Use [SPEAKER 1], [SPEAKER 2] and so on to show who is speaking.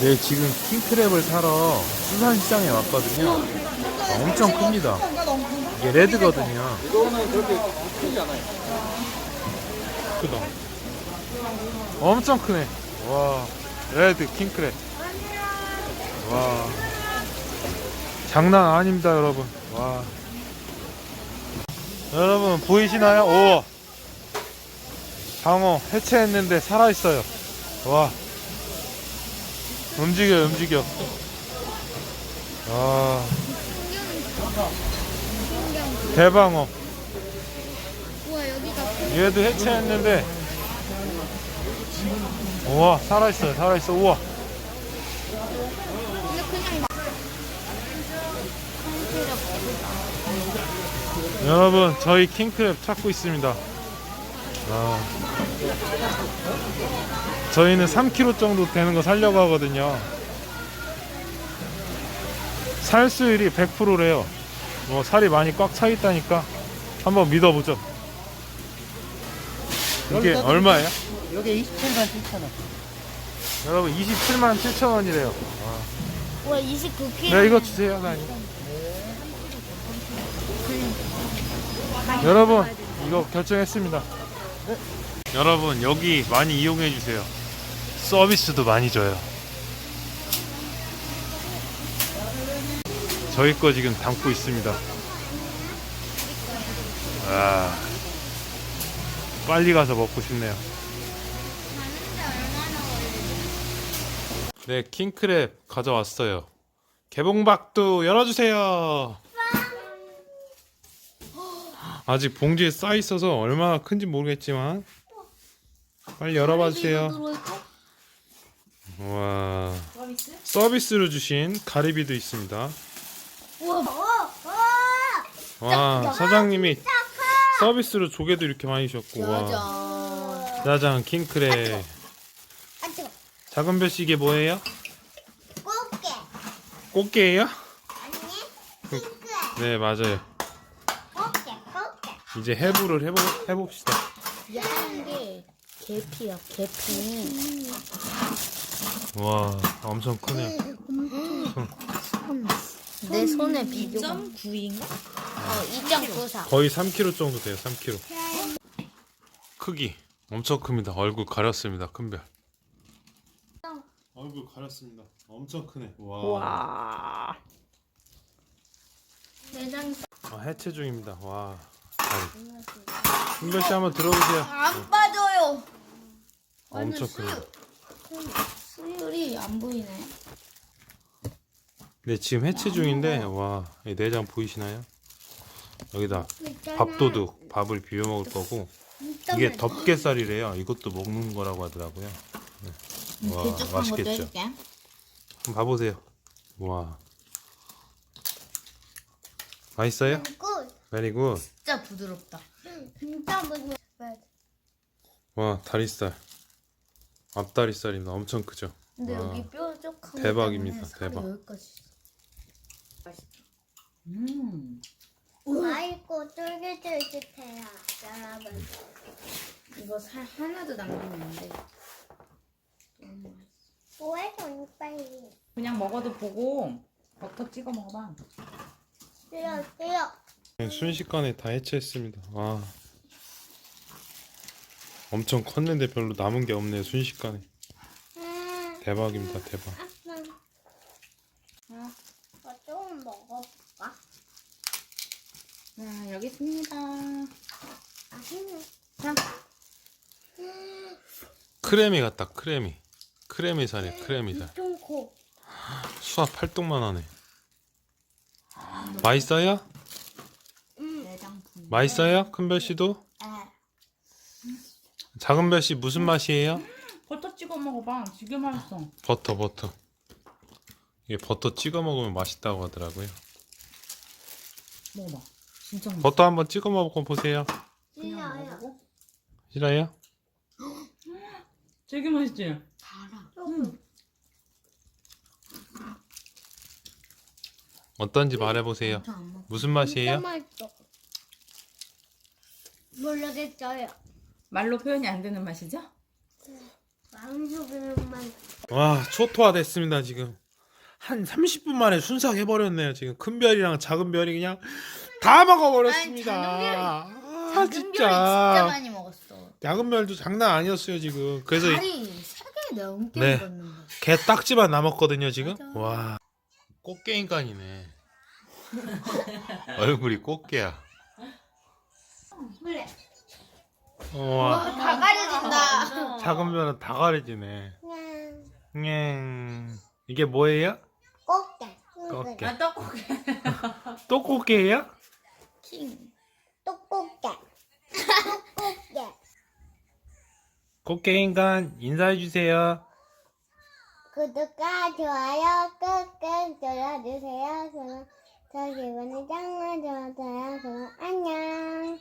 [SPEAKER 1] 네, 지금 킹크랩을 사러 수산시장에 왔거든요. 엄청 큽니다. 이게 레드거든요.
[SPEAKER 2] 이거는 그렇게 크지 않아요.
[SPEAKER 1] 크다. 엄청 크네. 와, 레드 킹크랩. 와, 장난 아닙니다, 여러분. 와. 여러분 보이시나요? 오, 장어 해체했는데 살아 있어요. 와, 움직여, 움직여. 와, 대방어.
[SPEAKER 3] 우와 여기가
[SPEAKER 1] 얘도 해체했는데. 우와 살아있어요 살아있어. 우와. 여러분 저희 킹크랩 찾고 있습니다. 아, 저희는 3kg 정도 되는 거 살려고 하거든요. 살 수율이 100%래요. 뭐 살이 많이 꽉 차 있다니까 한번 믿어보죠. 이게 얼마예요?
[SPEAKER 2] 여기 27만 7천 원.
[SPEAKER 1] 여러분 27만 7천 원이래요.
[SPEAKER 3] 우와 29kg
[SPEAKER 1] 네 이거 주세요 사장님 여러분 이거 결정했습니다. 여러분 여기 많이 이용해 주세요 서비스도 많이 줘요. 저희 거 지금 담고 있습니다. 아 빨리 가서 먹고 싶네요. 네 킹크랩 가져왔어요. 개봉박도 열어주세요. 아직 봉지에 싸 있어서 얼마나 큰지 모르겠지만 빨리 열어봐 주세요. 와. 서비스로 주신 가리비도 있습니다.
[SPEAKER 3] 우와
[SPEAKER 1] 와. 사장님이 서비스로 조개도 이렇게 많이 주셨고 와.
[SPEAKER 3] 짜잔.
[SPEAKER 1] 짜잔 킹크랩
[SPEAKER 3] 아 뜨거.
[SPEAKER 1] 작은 별씨 이게 뭐예요?
[SPEAKER 3] 꽃게.
[SPEAKER 1] 꽃게예요?
[SPEAKER 3] 아니 핑크
[SPEAKER 1] 네 맞아요.
[SPEAKER 3] 꽃게 꽃게.
[SPEAKER 1] 이제 해부를 해보, 해봅시다.
[SPEAKER 3] 야한 게 계피야 계피
[SPEAKER 1] 와 엄청 크네요.
[SPEAKER 3] 내 손에 비교가 2.9인가? 어 2.94
[SPEAKER 1] 거의 3kg 정도 돼요. 3kg. 크기 엄청 큽니다. 얼굴 가렸습니다. 큰 별. 얼굴 가렸습니다. 엄청 크네. 와.
[SPEAKER 3] 내장
[SPEAKER 1] 아, 해체 중입니다. 와. 다리. 큰별 씨 한번 들어보세요.
[SPEAKER 3] 안 빠져요
[SPEAKER 1] 엄청 크네.
[SPEAKER 3] 수율이 안 보이네
[SPEAKER 1] 네 지금 해체 중인데 와, 이 내장 보이시나요? 여기다 밥도둑 밥을 비벼 먹을 거고 이게 덮개살이래요. 이것도 먹는 거라고 하더라고요. 네. 와 맛있겠죠. 한번 봐보세요. 와. 맛있어요?
[SPEAKER 3] 굿
[SPEAKER 1] 베리 굿.
[SPEAKER 3] 진짜 부드럽다 진짜 부드럽다
[SPEAKER 1] 와 다리살. 앞다리살입니다. 엄청 크죠.
[SPEAKER 3] 근데
[SPEAKER 1] 와.
[SPEAKER 3] 여기 뾰족한
[SPEAKER 1] 대박입니다,
[SPEAKER 3] 거 때문에 살이
[SPEAKER 1] 대박.
[SPEAKER 3] 여기까지 있어.
[SPEAKER 4] 음.
[SPEAKER 3] 맛있고 쫄깃쫄깃해요 여러분
[SPEAKER 4] 이거 살 하나도 남기면 안 돼.
[SPEAKER 3] 뭐해 돈 빨리
[SPEAKER 4] 그냥 먹어도 보고 버터 찍어 먹어봐.
[SPEAKER 3] 뛰어 뛰어
[SPEAKER 1] 네, 순식간에 다 해체했습니다. 와. 엄청 컸는데 별로 남은 게 없네요. 순식간에.
[SPEAKER 3] 음,
[SPEAKER 1] 대박입니다. 대박.
[SPEAKER 3] 조금 먹어볼까?
[SPEAKER 4] 자, 여기 있습니다.
[SPEAKER 3] 맛있네
[SPEAKER 4] 자,
[SPEAKER 1] 크레미 같다. 크레미. 크레미 살이야. 크레미 살.
[SPEAKER 3] 좀 고
[SPEAKER 1] 수압 팔뚝만 하네. 맛있어요?
[SPEAKER 4] 내장품.
[SPEAKER 1] 맛있어요? 큰별 씨도? 작은 별씨 무슨 맛이에요?
[SPEAKER 4] 버터 찍어 먹어봐. 되게 맛있어.
[SPEAKER 1] 버터 버터. 이게 버터 찍어 먹으면 맛있다고 하더라고요.
[SPEAKER 4] 먹어봐. 진짜 맛있어.
[SPEAKER 1] 버터 한번 찍어 먹어 보세요.
[SPEAKER 4] 그냥
[SPEAKER 3] 싫어요
[SPEAKER 4] 먹어보고.
[SPEAKER 1] 싫어요?
[SPEAKER 4] 되게 맛있지?
[SPEAKER 3] 달아
[SPEAKER 1] 어떤지 말해 보세요.
[SPEAKER 4] 안 먹어.
[SPEAKER 1] 무슨 맛이에요?
[SPEAKER 3] 맛있어 모르겠어요
[SPEAKER 4] 말로 표현이 안 되는 맛이죠?
[SPEAKER 1] 와 초토화 됐습니다 지금 한 30분 만에 순삭 해 버렸네요 지금 큰 별이랑 작은 별이 그냥 다 먹어 버렸습니다
[SPEAKER 3] 아니, 작은 별이-
[SPEAKER 1] 아
[SPEAKER 3] 작은 별이 진짜
[SPEAKER 1] 진짜
[SPEAKER 3] 많이 먹었어.
[SPEAKER 1] 작은 별도 장난 아니었어요 지금 그래서
[SPEAKER 3] 다리 세개 넘게
[SPEAKER 1] 네.
[SPEAKER 3] 먹었는데.
[SPEAKER 1] 개 딱지만 남았거든요 지금
[SPEAKER 3] 맞아.
[SPEAKER 1] 와 꽃게인간이네 얼굴이 꽃게야
[SPEAKER 3] 그래.
[SPEAKER 1] 와
[SPEAKER 3] 다 가려진다.
[SPEAKER 1] 작은 별은 다 가려지네
[SPEAKER 5] 그냥
[SPEAKER 1] 냥 이게 뭐예요?
[SPEAKER 5] 꽃게
[SPEAKER 1] 꽃게
[SPEAKER 4] 나 떡국에.
[SPEAKER 1] 또 꽃게예요?
[SPEAKER 3] 킹.
[SPEAKER 5] 떡꽃게 떡꽃게
[SPEAKER 1] 꽃게 인간 인사해 주세요
[SPEAKER 5] 구독과 좋아요 꾹꾹 눌러주세요. 그럼 저 기분이 정말 좋아져요. 그럼 안녕.